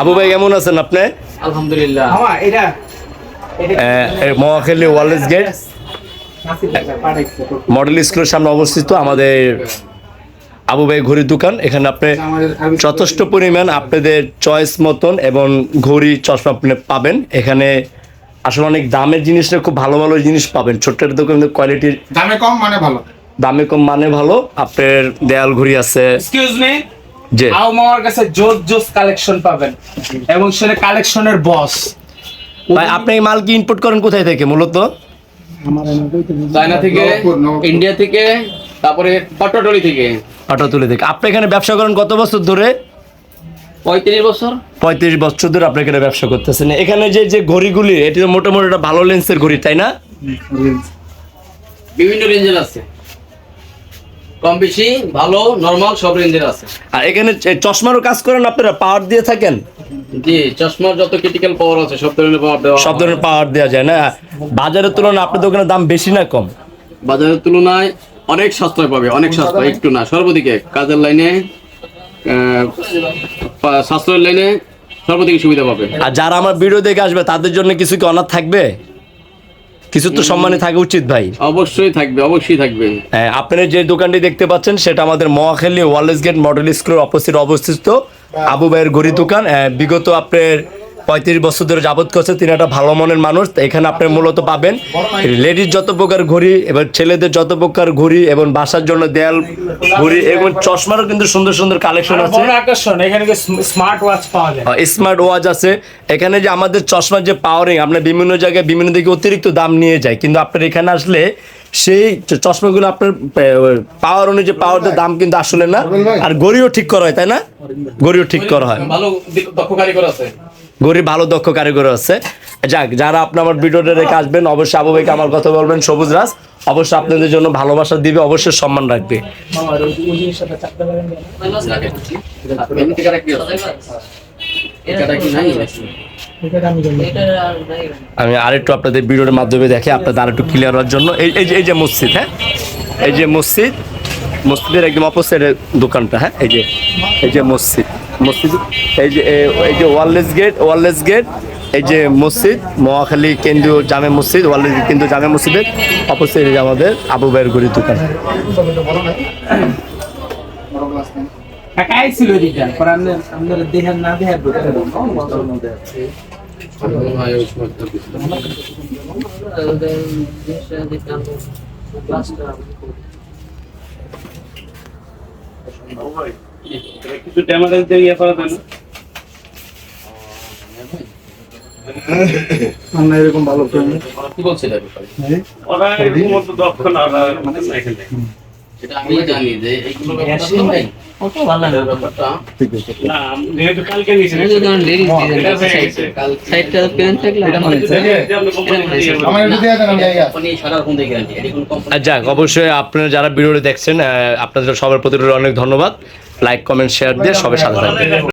আবু ভাই কেমন আছেন আপনি? আলহামদুলিল্লাহ। মহাখালী গেট। মডেল স্কুলের সামনে অবস্থিত আমাদের আবু ভাই ঘড়ির দোকান। এখানে আপনি যথেষ্ট পরিমাণ আপনাদের চয়েস মতন এবং ঘড়ি চশমা আপনি পাবেন। এখানে আসলে অনেক দামের জিনিসটা খুব ভালো ভালো জিনিস পাবেন। ছোট্ট একটা দোকান কোয়ালিটির দামে কম মানে ভালো? দামে কম মানে ভালো। আপনার দেয়াল ঘড়ি আছে। এক্সকিউজ মি যে আও মামার কাছে জোস জোস কালেকশন পাবেন। এবং সেটা কালেকশনের বস ভাই আপনি এই মাল কি ইনপুট করেন কোথায় থেকে মূলত? চায়না থেকে। ইন্ডিয়া থেকে তারপরে পটটলি থেকে। পাটাতুলি থেকে। আপনি এখানে ব্যবসা করেন কত বছর ধরে? পঁয়ত্রিশ বছর? পঁয়ত্রিশ বছর ধরে আপনি এখানে ব্যবসা করতেছেন। এখানে যে যে ঘড়িগুলি এটি তো মোটামুটি একটা ভালো লেন্সের ঘড়ি তাই না? বিভিন্ন রেঞ্জের আছে। কম বেশি ভালো নরমাল সব রেঞ্জের আছে। আর এখানে চশমারও কাজ করেন আপনারা? পাওয়ার দিয়ে থাকেন? জি চশমার যত ক্রিটিক্যাল পাওয়ার আছে সব ধরনের পাওয়ার দেওয়া সব ধরনের পাওয়ার দেওয়া যায় না? বাজারের তুলনায় আপনার দোকানের দাম বেশি না কম? বাজারের তুলনায় অনেক সাশ্রয় পাবে অনেক সাশ্রয় একটু না সর্বদিকে কাজের লাইনে সাশ্রয়ের লাইনে সর্বদিকে সুবিধা পাবে। আর যারা আমার ভিডিও দেখে আসবে তাদের জন্য কিছু কি অনাথ থাকবে? কিছু তো সম্মানে থাকা উচিত ভাই। অবশ্যই থাকবে অবশ্যই থাকবে। হ্যাঁ, আপনারা যে দোকানটি দেখতে পাচ্ছেন সেটা আমাদের মহাখালী ওয়ালেস গেট মডেল স্কুলের অপোজিট অবস্থিত আবু ভাইয়ের ঘড়ি দোকান। আহ, বিগত আপনার পঁয়ত্রিশ বছর ধরে যাবত করছে তিনি একটা ভালো মনের মানুষ। এখানে আপনি মূলত পাবেন লেডিস যত প্রকার ঘড়ি এবার ছেলেদের যত প্রকার ঘড়ি এবং বাসার জন্য দেয়াল ঘড়ি এবং চশমারও কিন্তু সুন্দর সুন্দর কালেকশন আছে। আকর্ষণ এখানে স্মার্ট ওয়াচ পাওয়া যায়। স্মার্ট ওয়াচ আছে। এখানে যে আমাদের চশমার যে পাওয়ারিং আপনার বিভিন্ন জায়গায় বিভিন্ন দিকে অতিরিক্ত দাম নিয়ে যায়। কিন্তু আপনার এখানে আসলে সেই চশমাগুলো আপনার পাওয়ার অনুযায়ী পাওয়ার দাম কিন্তু আসলে না। আর গড়িও ঠিক করা হয় তাই না? গড়িও ঠিক করা হয়। ভালো দক্ষ কারিগর আছে। গড়ি ভালো, দক্ষ কারিগর আছে। যাক, যারা আপনি আমার ভিডিওটা রেখে আসবেন, অবশ্যই আবু ভাইকে আমার কথা বলবেন, সবুজ রাজ। অবশ্যই আপনাদের জন্য ভালোবাসা দিবে, অবশ্যই সম্মান রাখবে। আমি আরেকটু আপনাদের ভিডিওর মাধ্যমে দেখে, আপনাদের আরেকটু ক্লিয়ার হওয়ার জন্য। এই এই যে মসজিদ হ্যাঁ? এই যে মসজিদ, মসজিদের একদম অপোজিটের দোকানটা হ্যাঁ? এই যে এই যে মসজিদ। মসজিদ এই যে এই যে ওয়ারলেস গেট ওয়ারলেস গেট এই যে মসজিদ মহাখালী কেন্দ্রীয় জামে মসজিদ ওয়ারলেস কেন্দ্রীয় জামে মসজিদের অপোজিট এই যে আমাদের আবু ভাইয়ের গড়ির দোকান। ছিল দিটা পর আমরা আমরা দেহার না দেহার কিছু ড্যামারেজ দিয়ে ইয়ে করা যায় না এরকম ভালো কি বলছিল ওরা এরকম দক্ষ না মানে যাক অবশ্যই আপনারা যারা ভিডিওটি দেখছেন আপনাদের সবার প্রতি অনেক ধন্যবাদ। লাইক কমেন্ট শেয়ার দিয়ে সবাই সাথে থাকবেন।